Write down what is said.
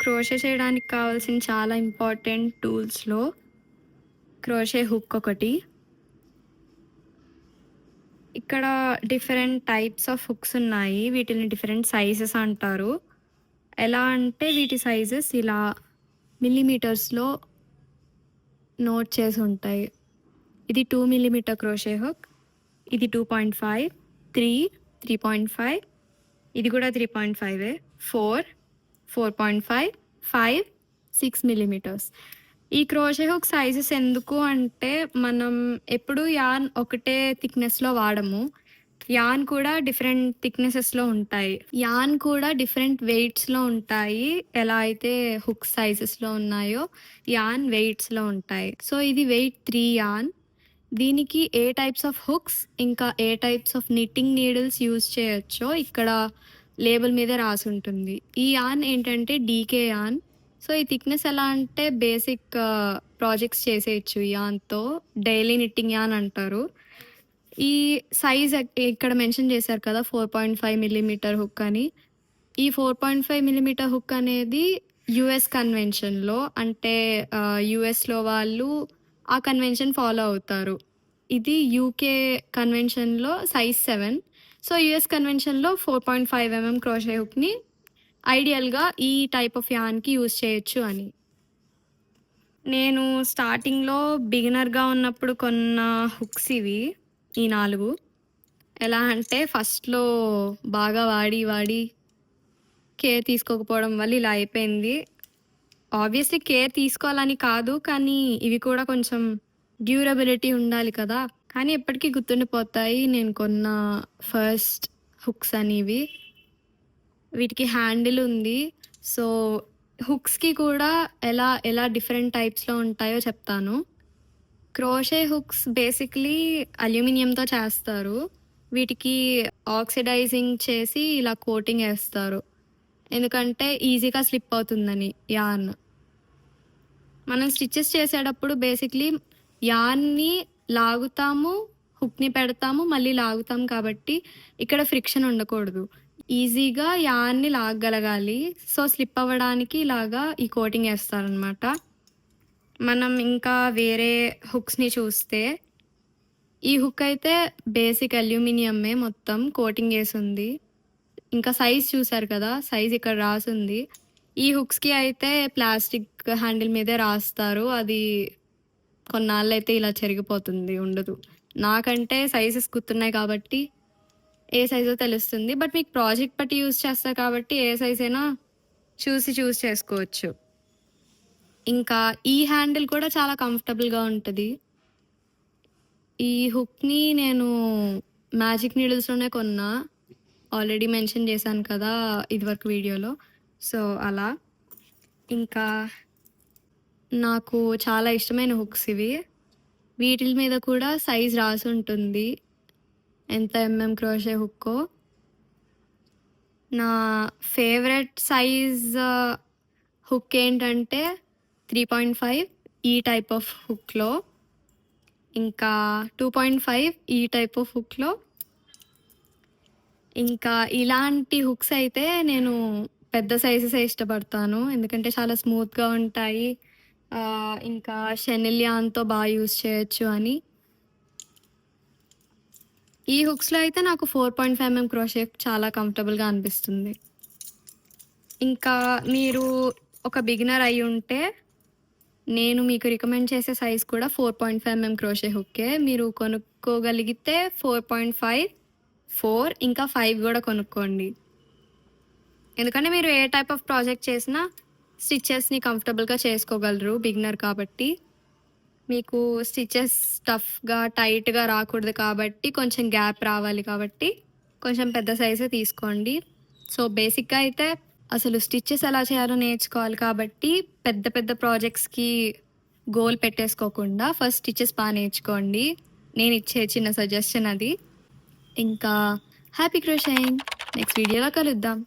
Crochet చేయడానికి కావాల్సిన చాలా ఇంపార్టెంట్ టూల్స్‌లో క్రోషే హుక్ ఒకటి. ఇక్కడ డిఫరెంట్ టైప్స్ ఆఫ్ హుక్స్ ఉన్నాయి. వీటిల్ని డిఫరెంట్ సైజెస్ అంటారు. ఎలా అంటే వీటి సైజెస్ ఇలా మిల్లీమీటర్స్‌లో నోట్ చేసి ఉంటాయి. ఇది టూ మిల్లీమీటర్ క్రోషే హుక్. ఇది 2.5, 3, 3.5 ఇది కూడా త్రీ పాయింట్ ఫైవ్ ఫోర్ 3.5ఏ 4, 4.5, 5, 6 మిల్లీమీటర్స్. ఈ క్రోషే హుక్ సైజెస్ ఎందుకు అంటే మనం ఎప్పుడు యాన్ ఒకటే థిక్‌నెస్‌లో వాడము. యాన్ కూడా డిఫరెంట్ థిక్‌నెసెస్‌లో ఉంటాయి. యాన్ కూడా డిఫరెంట్ వెయిట్స్‌లో ఉంటాయి. ఎలా అయితే హుక్ సైజెస్‌లో ఉన్నాయో యాన్ వెయిట్స్‌లో ఉంటాయి. సో ఇది వెయిట్ త్రీ యార్న్. దీనికి ఏ టైప్స్ ఆఫ్ హుక్స్ ఇంకా ఏ types of knitting needles use చేయొచ్చో ఇక్కడ లేబుల్ మీద రాసుంటుంది. ఈ యాన్ ఏంటంటే డీకే యాన్ సో ఈ థిక్‌నెస్ ఎలా అంటే బేసిక్ ప్రాజెక్ట్స్ చేసేయొచ్చు ఈ డైలీ నిట్టింగ్ యాన్ అంటారు. ఈ సైజ్ ఇక్కడ మెన్షన్ చేశారు కదా! 4.5 మిల్లీమీటర్ హుక్ అని. ఈ 4.5 మిల్లీమీటర్ హుక్ అనేది యూఎస్ కన్వెన్షన్‌లో అంటే యుఎస్లో యూఎస్‌లో వాళ్ళు ఆ కన్వెన్షన్ ఫాలో అవుతారు. ఇది యూకే కన్వెన్షన్‌లో సైజ్ సెవెన్ సో యూఎస్ కన్వెన్షన్‌లో 4.5 ఎంఎం క్రోషే హుక్‌ని ఐడియల్‌గా ఈ టైప్ ఆఫ్ యాన్కి యూజ్ చేయొచ్చు అని. నేను స్టార్టింగ్‌లో బిగినర్‌గా ఉన్నప్పుడు కొన్న హుక్స్ ఇవి. ఈ నాలుగు ఎలా అంటే ఫస్ట్‌లో బాగా వాడి వాడి కేర్ తీసుకోకపోవడం వల్ల ఇలా అయిపోయింది. ఆబ్వియస్‌లీ కేర్ తీసుకోవాలని కాదు. కానీ ఇవి కూడా కొంచెం డ్యూరబిలిటీ ఉండాలి కదా! కానీ ఎప్పటికీ గుర్తుండిపోతాయి నేను కొన్న ఫస్ట్ హుక్స్ అనేవి. వీటికి హ్యాండిల్ ఉంది. సో హుక్స్‌కి కూడా ఎలా ఎలా డిఫరెంట్ టైప్స్‌లో ఉంటాయో చెప్తాను. క్రోషే హుక్స్ బేసిక్‌లీ అల్యూమినియంతో చేస్తారు. వీటికి ఆక్సిడైజింగ్ చేసి ఇలా కోటింగ్ వేస్తారు ఎందుకంటే ఈజీగా స్లిప్ అవుతుందని యార్న్. మనం స్టిచెస్ చేసేటప్పుడు బేసిక్‌లీ యార్న్‌ని లాగుతాము, హుక్‌ని పెడతాము, మళ్ళీ లాగుతాం కాబట్టి ఇక్కడ ఫ్రిక్షన్ ఉండకూడదు. ఈజీగా యాన్ని లాగగలగాలి. సో స్లిప్ అవ్వడానికి ఇలాగా ఈ కోటింగ్ వేస్తారనమాట మనం ఇంకా వేరే హుక్స్‌ని చూస్తే ఈ హుక్ అయితే బేసిక్ అల్యూమినియమే మొత్తం కోటింగ్ వేసింది ఇంకా సైజ్ చూసారు కదా! సైజ్ ఇక్కడ రాసుంది. ఈ హుక్స్‌కి అయితే ప్లాస్టిక్ హ్యాండిల్ మీదే రాస్తారు. అది కొన్నాళ్ళు అయితే ఇలా చెరిగిపోతుంది ఉండదు. నాకంటే సైజెస్ గుర్తున్నాయి కాబట్టి ఏ సైజో తెలుస్తుంది. బట్ మీకు ప్రాజెక్ట్ బట్టి యూజ్ చేస్తారు కాబట్టి ఏ సైజ్ అయినా చూసి చూస్ చేసుకోవచ్చు. ఇంకా ఈ హ్యాండిల్ కూడా చాలా కంఫర్టబుల్‌గా ఉంటుంది ఈ హుక్‌ని నేను మ్యాజిక్ నీడిల్స్‌లోనే కొన్నా. ఆల్రెడీ మెన్షన్ చేశాను కదా! ఇదివరకు వీడియోలో. సో అలా. ఇంకా నాకు చాలా ఇష్టమైన హుక్స్ ఇవి. వీటి మీద కూడా సైజ్ రాసుంటుంది. ఎంత ఎంఎం క్రోషే హుక్కో. నా ఫేవరెట్ సైజ్ హుక్ ఏంటంటే 3.5 ఈ టైప్ ఆఫ్ హుక్‌లో. ఇంకా 2.5 ఈ టైప్ ఆఫ్ హుక్‌లో. ఇంకా ఇలాంటి హుక్స్ అయితే నేను పెద్ద సైజెసే ఇష్టపడతాను. ఎందుకంటే చాలా స్మూత్‌గా ఉంటాయి. ఇంకా షెనిలియాన్తో బాగా యూస్ చేయొచ్చు అని. ఈ హుక్స్‌లో అయితే నాకు 4.5 ఎంఎం క్రోషే చాలా కంఫర్టబుల్‌గా అనిపిస్తుంది. ఇంకా మీరు ఒక బిగినర్ అయి ఉంటే నేను మీకు రికమెండ్ చేసే సైజ్ కూడా 4.5 ఎంఎం క్రోషే హుక్కే. మీరు కొనుక్కోగలిగితే 4.5, 4 ఇంకా ఫైవ్ కూడా కొనుక్కోండి. ఎందుకంటే మీరు ఏ టైప్ ఆఫ్ ప్రాజెక్ట్ చేసినా స్టిచెస్‌ని కంఫర్టబుల్‌గా చేసుకోగలరు బిగినర్ కాబట్టి. మీకు స్టిచెస్ టఫ్‌గా, టైట్‌గా రాకూడదు కాబట్టి కొంచెం గ్యాప్ రావాలి కాబట్టి కొంచెం పెద్ద సైజే తీసుకోండి. సో బేసిక్‌గా అయితే అసలు స్టిచెస్ ఎలా చేయాలో నేర్చుకోవాలి కాబట్టి పెద్ద పెద్ద ప్రాజెక్ట్స్‌కి గోల్ పెట్టేసుకోకుండా ఫస్ట్ స్టిచెస్ బాగా నేర్చుకోండి. నేను ఇచ్చే చిన్న సజెషన్ అది. ఇంకా హ్యాపీ క్రోషింగ్. నెక్స్ట్ వీడియోలో కలుద్దాం.